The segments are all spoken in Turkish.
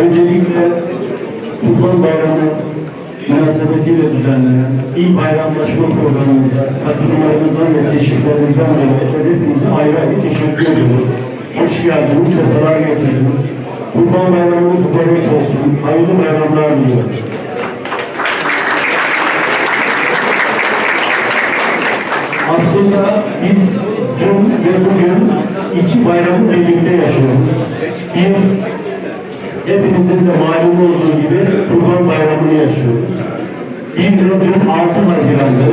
Öncelikle Kurban Bayramı münasebetiyle düzenlenen İl Bayramlaşma programımıza katılımlarınızdan ve teşviklerinizden dolayı hepinize ayrı ayrı teşekkür ediyorum. Hoş geldiniz, sefalar getirdiniz. Kurban Bayramımız mübarek olsun. Hayırlı bayramlar diliyorum. Aslında biz dün ve bugün iki bayramı birlikte yaşıyoruz. Bir, hepinizin de malum olduğu gibi Kurban Bayramı'nı yaşıyoruz. De dün 6 Haziran'dı.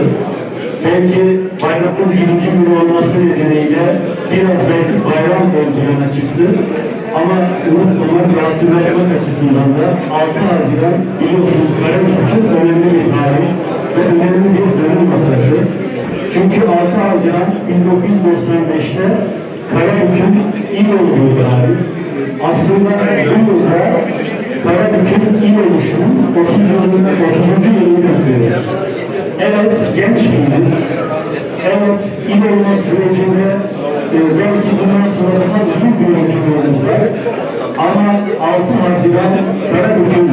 Belki bayramın birinci günü olması nedeniyle biraz belki bayram plana çıktı. Ama unutmamak ve hatırlamak açısından da 6 Haziran biliyorsunuz Karabük için önemli bir tarih ve önemli bir dönüm noktası. Çünkü 6 Haziran 1995'te Karabük'ün il olduğu tarih. Aslında bu yılda Karabük'ün il oluşunun 30 yılını, 30. yılını kutluyoruz. Evet, genç değiliz. Evet, il olma sürecinde e, belki bundan sonra daha uzun bir yolculuğumuz var. Ama 6 Haziran Karabük'ün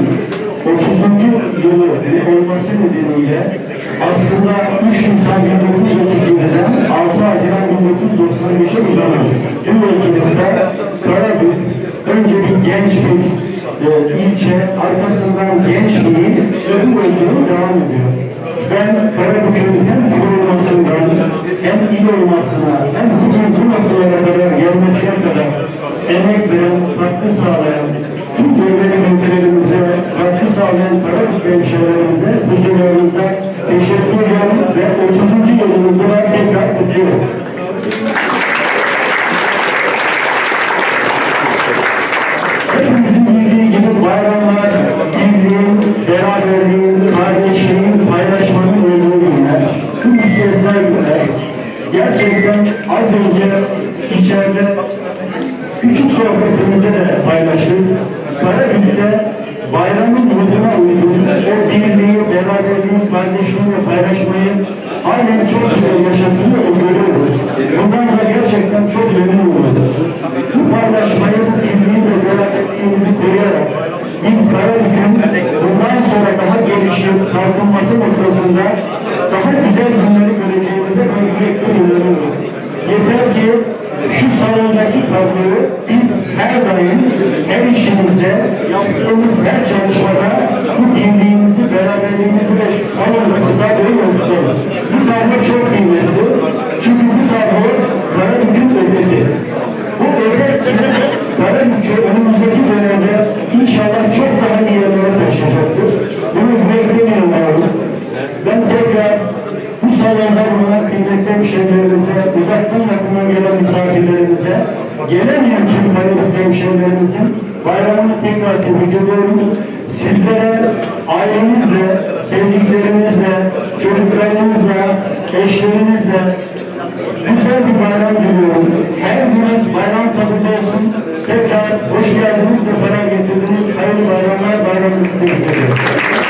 30. yılı olması nedeniyle aslında 3 Nisan 1937'den 6 Haziran 1995'e uzanan bu yolculukta Karabük önce bir genç bir e, ilçe, arkasından genç bir il ve bu yolculuğu devam ediyor. Ben Karabük'ün hem kurulmasından hem il olmasına hem bu noktalara kadar gelmesine kadar emek veren, katkı sağlayan Gerçekten az önce içeride küçük sohbetimizde de paylaştık. Karabük'te bayramın ruhuna uygun o birliği, beraberliği, kardeşliği paylaşmayı halen çok güzel yaşatılıyor, görüyoruz. Bundan da gerçekten çok memnun oluyoruz. Bu paylaşmayı, bu birliği ve beraberliğimizi koruyarak biz Karabük'ün bundan sonra daha gelişim, kalkınması noktasında daha güzel günleri göreceğimize ben yürekten inanıyorum. Yeter ki şu salondaki tabloyu biz her daim, her işimizde, yaptığımız her çalışmada bu birliğimizi, beraberliğimizi ve şu salondaki tabloyu yansıtalım. Bu tablo çok kıymetli. Çünkü bu tablo Karabük'ün özeti. Bu özet Karabük'ü önümüzdeki dönemde inşallah çok daha iyi yerlere taşıyacaktır. Bunu yürekten inanıyoruz. Ben tekrar bu salonda bulunan kıymetli hemşehrilerimize, uzaktan yakından gelen misafirlerimize, gelemeyen tüm hemşehrilerimizin bayramını tekrar tebrik ediyorum. Sizlere ailenizle, sevdiklerinizle, çocuklarınızla, eşlerinizle güzel bir bayram diliyorum. Her gününüz bayram tadında olsun. Tekrar hoş geldiniz, sefalar getirdiniz. Hayırlı bayramlar, bayramınızı tebrik ediyorum.